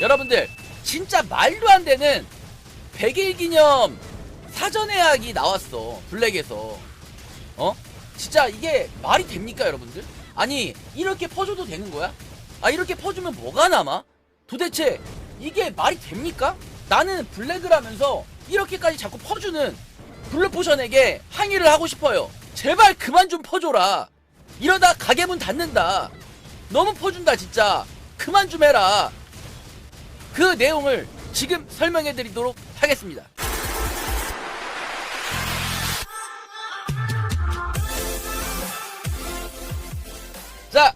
여러분들 진짜 말도 안 되는 100일 기념 사전 예약이 나왔어 블랙에서 어? 진짜 이게 말이 됩니까 여러분들? 아니 이렇게 퍼줘도 되는 거야? 아 이렇게 퍼주면 뭐가 남아? 도대체 이게 말이 됩니까? 나는 블랙을 하면서 이렇게까지 자꾸 퍼주는 블루포션에게 항의를 하고 싶어요 제발 그만 좀 퍼줘라 이러다 가게 문 닫는다 너무 퍼준다 진짜 그만 좀 해라 그 내용을 지금 설명해 드리도록 하겠습니다. 자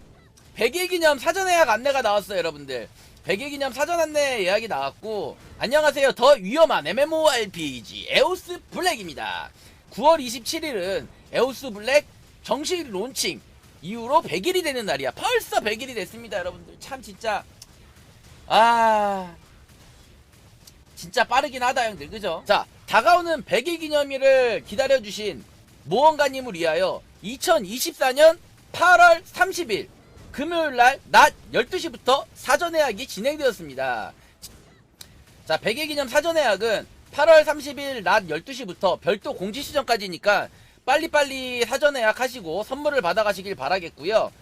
100일 기념 사전 예약 안내가 나왔어요 여러분들. 100일 기념 사전 안내 예약이 나왔고 안녕하세요. 더 위험한 MMORPG 에오스 블랙입니다. 9월 27일은 에오스 블랙 정식 론칭 이후로 100일이 되는 날이야. 벌써 100일이 됐습니다 여러분들. 참 진짜 아. 진짜 빠르긴 하다 형들. 그죠? 자 다가오는 100일 기념일을 기다려주신 모험가님을 위하여 2024년 8월 30일 금요일날 낮 12시부터 사전 예약이 진행되었습니다. 자 100일 기념 사전 예약은 8월 30일 낮 12시부터 별도 공지 시점까지니까 빨리빨리 사전 예약 하시고 선물을 받아가시길 바라겠고요.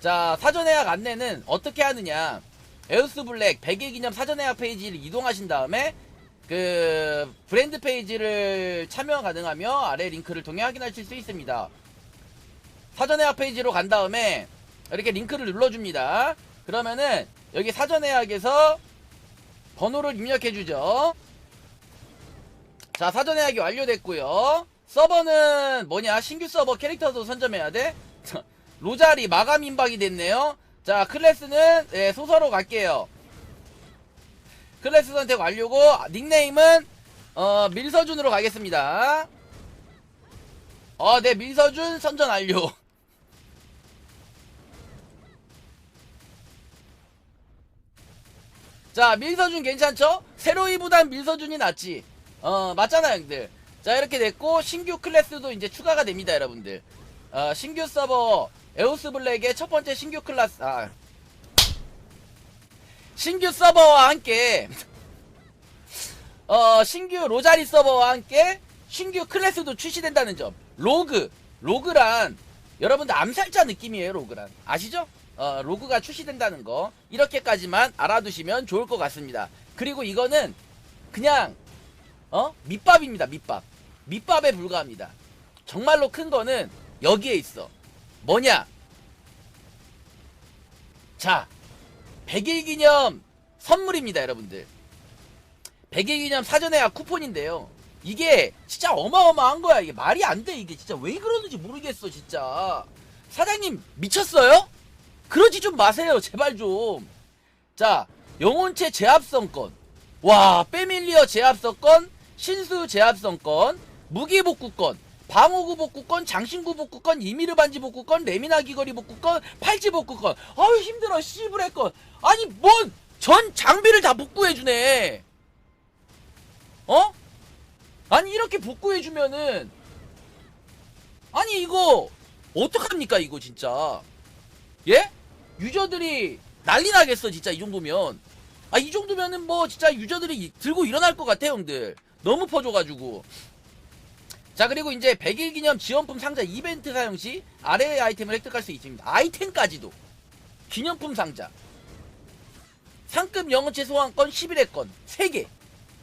자 사전 예약 안내는 어떻게 하느냐 에우스 블랙 100일 기념 사전 예약 페이지를 이동하신 다음에 그 브랜드 페이지를 참여 가능하며 아래 링크를 통해 확인하실 수 있습니다. 사전 예약 페이지로 간 다음에 이렇게 링크를 눌러줍니다. 그러면은 여기 사전 예약에서 번호를 입력해 주죠. 자 사전 예약이 완료됐고요. 서버는 뭐냐 신규 서버 캐릭터도 선점해야 돼. 로자리 마감 임박이 됐네요. 자 클래스는 예, 소서로 갈게요. 클래스 선택 완료고 닉네임은 어 밀서준으로 가겠습니다. 어, 네 밀서준 선전 완료. 자 밀서준 괜찮죠? 세로이보단 밀서준이 낫지. 어 맞잖아 형들. 자 이렇게 됐고 신규 클래스도 이제 추가가 됩니다 여러분들. 어, 신규 서버 에오스 블랙의 첫 번째 신규 클래스 아. 신규 서버와 함께 어 신규 로자리 서버와 함께 신규 클래스도 출시된다는 점. 로그 로그란 여러분들 암살자 느낌이에요 로그란. 아시죠? 어 로그가 출시된다는 거. 이렇게까지만 알아두시면 좋을 것 같습니다. 그리고 이거는 그냥 어? 밑밥입니다 밑밥. 밑밥에 불과합니다. 정말로 큰 거는 여기에 있어 뭐냐 자 100일 기념 선물입니다, 여러분들. 100일 기념 사전예약 쿠폰인데요. 이게 진짜 어마어마한 거야. 이게 말이 안 돼. 이게 진짜 왜 그러는지 모르겠어, 진짜. 사장님, 미쳤어요? 그러지 좀 마세요, 제발 좀. 자, 영혼체 제압성권. 와, 빼밀리어 제압성권, 신수 제압성권, 무기복구권, 방어구 복구권, 장신구 복구권, 이미르 반지 복구권, 레미나 귀걸이 복구권, 팔찌 복구권. 아유 힘들어 씨부레권. 아니 뭔 전 장비를 다 복구해주네. 어? 아니 이렇게 복구해주면은 아니 이거 어떡합니까 이거 진짜 예? 유저들이 난리 나겠어 진짜 이 정도면 아 이 정도면은 뭐 진짜 유저들이 들고 일어날 것 같아 형들 너무 퍼줘가지고 자 그리고 이제 100일 기념 지원품 상자 이벤트 사용 시 아래의 아이템을 획득할 수 있습니다. 아이템까지도 기념품 상자. 상급 영어체 소환권 11회권 3개.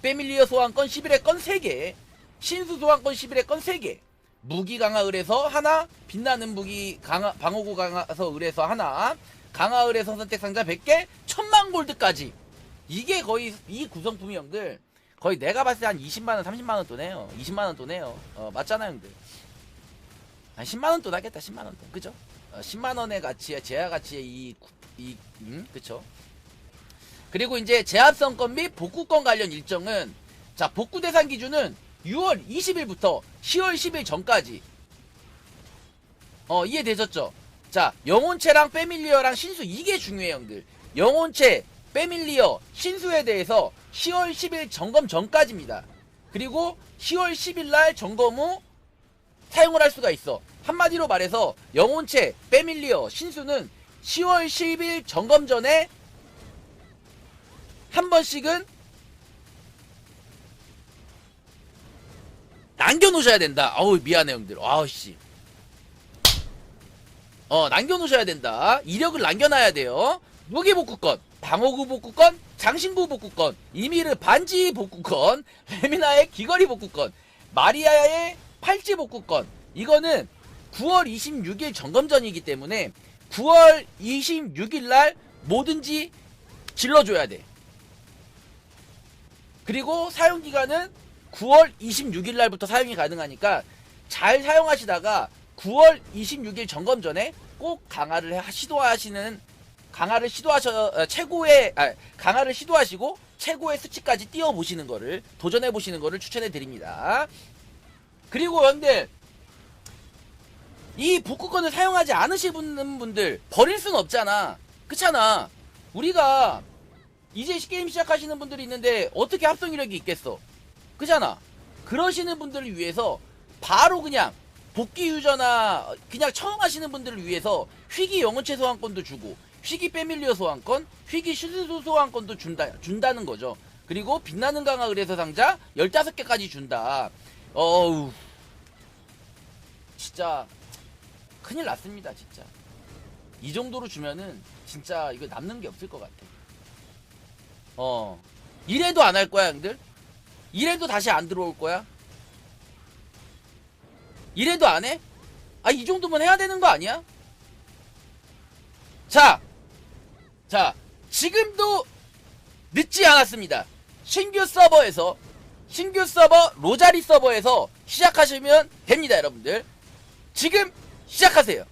빼밀리어 소환권 11회권 3개. 신수 소환권 11회권 3개. 무기 강화 을에서 하나 빛나는 무기 강화 방어구 강화서 을에서 하나 강화 을에서 선택 상자 100개 천만 골드까지. 이게 거의 이 구성품이 형들 거의 내가 봤을 때 한 20만원 30만원 돈 해요. 20만원 돈 해요. 어 맞잖아 형들. 한 10만원 돈 하겠다 10만원 돈. 그죠? 어, 10만원의 가치에 제야 가치의 이, 구- 이 음, 그쵸? 그리고 이제 제압성권 및 복구권 관련 일정은 자 복구 대상 기준은 6월 20일부터 10월 10일 전까지. 어 이해되셨죠? 자 영혼체랑 빼밀리어랑 신수 이게 중요해요 형들. 영혼체 빼밀리어 신수에 대해서 10월 10일 점검 전까지입니다 그리고 10월 10일 날 점검 후 사용을 할 수가 있어 한마디로 말해서 영혼체 빼밀리어 신수는 10월 10일 점검 전에 한 번씩은 남겨놓으셔야 된다. 어우 미안해 형들. 아우 씨. 어 남겨놓으셔야 된다. 이력을 남겨놔야 돼요. 무기 복구권, 방어구 복구권, 장신구 복구권, 이미르 반지 복구권, 레미나의 귀걸이 복구권, 마리아의 팔찌 복구권. 이거는 9월 26일 점검전이기 때문에 9월 26일 날 뭐든지 질러줘야 돼. 그리고 사용 기간은 9월 26일 날부터 사용이 가능하니까 잘 사용하시다가 9월 26일 점검 전에 꼭 강화를 해- 시도하시는 강화를 시도하셔 어, 최고의 아, 강화를 시도하시고 최고의 수치까지 띄워 보시는 거를 도전해 보시는 거를 추천해 드립니다. 그리고 형들 이 복구권을 사용하지 않으시는 분들 버릴 순 없잖아. 그렇잖아. 우리가 이제 게임 시작하시는 분들이 있는데 어떻게 합성 이력이 있겠어? 그잖아. 그러시는 분들을 위해서 바로 그냥 복귀 유저나 그냥 처음 하시는 분들을 위해서 휘기 영혼체 소환권도 주고 휘기 패밀리어 소환권, 휘기 슈즈소 소환권도 준다, 준다는 거죠. 그리고 빛나는 강화 의뢰서 상자 15개까지 준다. 어우. 진짜 큰일 났습니다, 진짜. 이 정도로 주면은 진짜 이거 남는 게 없을 것 같아. 어. 이래도 안 할 거야, 형들? 이래도 다시 안 들어올 거야? 이래도 안 해? 아, 이 정도면 해야 되는 거 아니야? 자! 자, 지금도 늦지 않았습니다. 신규 서버에서, 신규 서버, 로자리 서버에서 시작하시면 됩니다, 여러분들. 지금 시작하세요.